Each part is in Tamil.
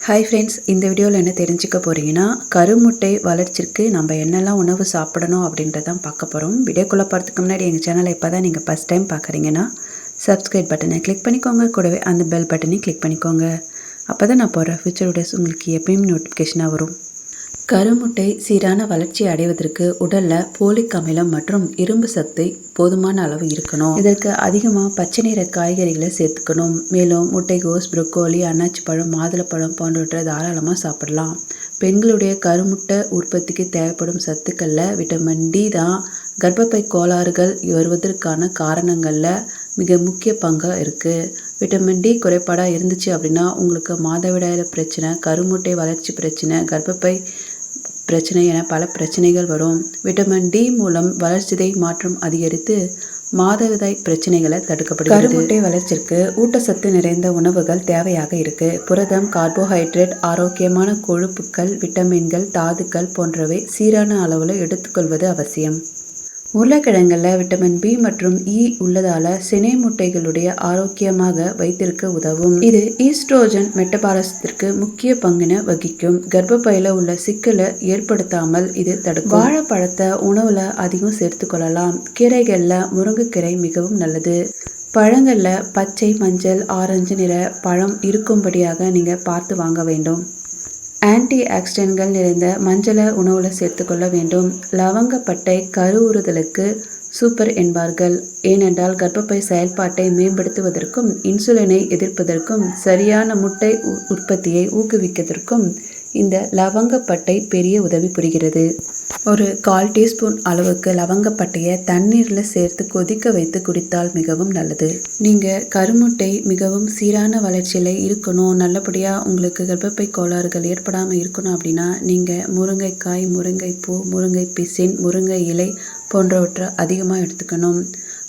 ஹாய் ஃப்ரெண்ட்ஸ் இந்த வீடியோவில் என்ன தெரிஞ்சுக்க போகிறீங்கன்னா கருமுட்டை வளர்ச்சிக்கு நம்ம என்னெல்லாம் உணவு சாப்பிடணும் அப்படின்றதான் பார்க்க போகிறோம் வீடியோக்குள்ளே போகிறதுக்கு முன்னாடி எங்கள் சேனலை இப்போ தான் நீங்கள் ஃபஸ்ட் டைம் பார்க்குறீங்கன்னா சப்ஸ்கிரைப் பட்டனை கிளிக் பண்ணிக்கோங்க. கூடவே அந்த பெல் பட்டனையும் கிளிக் பண்ணிக்கோங்க. அப்போ தான் நான் போகிற ஃபியூச்சர் வீடியோஸ் உங்களுக்கு எப்பயும் நோட்டிஃபிகேஷனாக வரும். கருமுட்டை சீரான வளர்ச்சி அடைவதற்கு உடலில் போலிக் அமிலம் மற்றும் இரும்பு சத்து போதுமான அளவு இருக்கணும். இதற்கு அதிகமாக பச்சை நிற காய்கறிகளை சேர்த்துக்கணும். மேலும் முட்டைகோஸ் புரோக்கோலி அன்னாச்சி பழம் மாதுளப்பழம் போன்றவற்றை தாராளமாக சாப்பிடலாம். பெண்களுடைய கருமுட்டை உற்பத்திக்கு தேவைப்படும் சத்துக்களில் விட்டமின் டி தான் கர்ப்பப்பை கோளாறுகள் வருவதற்கான காரணங்களில் மிக முக்கிய பங்காக இருக்குது விட்டமின் டி குறைபாடாக இருந்துச்சு அப்படின்னா உங்களுக்கு மாதவிடாயில் பிரச்சனை கருமுட்டை வளர்ச்சி பிரச்சனை கர்ப்பப்பை பிரச்சனை என பல பிரச்சனைகள் வரும். விட்டமின் டி மூலம் வளர்ச்சிதை மாற்றம் அதிகரித்து மாதவிதாய் பிரச்சனைகளை தடுக்கப்படுகிறது. கருமுட்டை வளர்ச்சிக்கு ஊட்டச்சத்து நிறைந்த உணவுகள் தேவையாக இருக்கு. புரதம் கார்போஹைட்ரேட் ஆரோக்கியமான கொழுப்புக்கள் விட்டமின்கள் தாதுக்கள் போன்றவை சீரான அளவில் எடுத்துக்கொள்வது அவசியம். உருளைக்கிழங்கில் விட்டமின் பி மற்றும் இ உள்ளதால சினை முட்டைகளுடைய ஆரோக்கியமாக வைத்திருக்க உதவும். இது ஈஸ்ட்ரோஜன் மெட்டபாலசத்திற்கு முக்கிய பங்கின வகிக்கும். கர்ப்பப்பையில உள்ள சிக்கலை ஏற்படுத்தாமல் இது தடுக்கும். வாழைப்பழத்தை உணவுல அதிகம் சேர்த்துக்கொள்ளலாம். கீரைகளில் முருங்கைக்கீரை மிகவும் நல்லது. பழங்களில் பச்சை மஞ்சள் ஆரஞ்சு நிற பழம் இருக்கும்படியாக நீங்கள் பார்த்து வாங்க வேண்டும். ஆன்டி ஆக்சிடென்ட்கள் நிறைந்த மஞ்சளை உணவில் சேர்த்துக்கொள்ள வேண்டும். லவங்கப்பட்டை கருவுறுதலுக்கு சூப்பர் என்பார்கள். ஏனென்றால் கர்ப்பப்பை செயல்பாட்டை மேம்படுத்துவதற்கும் இன்சுலினை எதிர்ப்பதற்கும் சரியான முட்டை உற்பத்தியை ஊக்குவிப்பதற்கும் இந்த லவங்கப்பட்டை பெரிய உதவி புரிகிறது. ஒரு கால் டீஸ்பூன் அளவுக்கு லவங்கப்பட்டையை தண்ணீரில் சேர்த்து கொதிக்க வைத்து குடித்தால் மிகவும் நல்லது. நீங்கள் கருமுட்டை மிகவும் சீரான வளர்ச்சியில் இருக்கணும். நல்லபடியாக உங்களுக்கு கர்ப்பப்பை கோளாறுகள் ஏற்படாமல் இருக்கணும் அப்படின்னா நீங்கள் முருங்கைக்காய் முருங்கைப்பூ முருங்கை பிசின் முருங்கை இலை போன்றவற்றை அதிகமாக எடுத்துக்கணும்.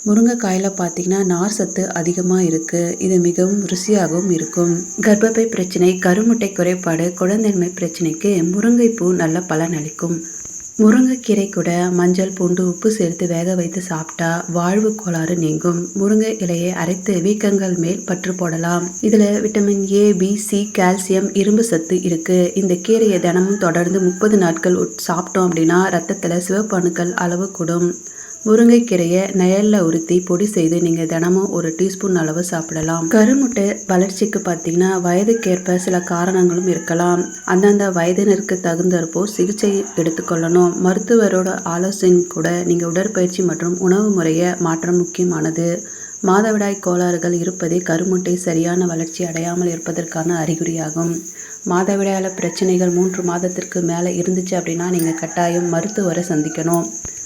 முருங்கைக்காயில் பார்த்தீங்கன்னா நார் சத்து அதிகமாக இருக்குது இது மிகவும் ருசியாகவும் இருக்கும். கர்ப்பப்பை பிரச்சனை கருமுட்டை குறைபாடு குழந்தைமை பிரச்சனைக்கு முருங்கைப்பூ நல்ல பலன் அளிக்கும். முருங்கைக்கீரை கூட மஞ்சள் பூண்டு உப்பு சேர்த்து வேக வைத்து சாப்பிட்டா வாழ்வு கோளாறு நீங்கும். முருங்கை இலையை அரைத்து வீக்கங்கள் மேல் பற்று போடலாம். இதில் vitamin A B C calcium இரும்பு சத்து இருக்கு. இந்த கீரையை தினமும் தொடர்ந்து முப்பது நாட்கள் சாப்பிட்டோம் அப்படின்னா ரத்தத்தில் சிவப்பணுக்கள் அளவு கூடும். முருங்கைக்கீரையை நயலில் உருத்தி பொடி செய்து நீங்கள் தினமும் ஒரு டீஸ்பூன் அளவு சாப்பிடலாம். கருமுட்டை வளர்ச்சிக்கு பார்த்தீங்கன்னா வயதுக்கேற்ப சில காரணங்களும் இருக்கலாம். அந்தந்த வயதினருக்கு தகுந்தற்போ சிகிச்சை எடுத்துக்கொள்ளணும். மருத்துவரோட ஆலோசனை கூட நீங்கள் உடற்பயிற்சி மற்றும் உணவு முறையை மாற்றம் முக்கியமானது. மாதவிடாய் கோளாறுகள் இருப்பதே கருமுட்டை சரியான வளர்ச்சி அடையாமல் இருப்பதற்கான அறிகுறியாகும். மாதவிடாயில் பிரச்சனைகள் மூன்று மாதத்திற்கு மேலே இருந்துச்சு அப்படின்னா நீங்கள் கட்டாயம் மருத்துவரை சந்திக்கணும்.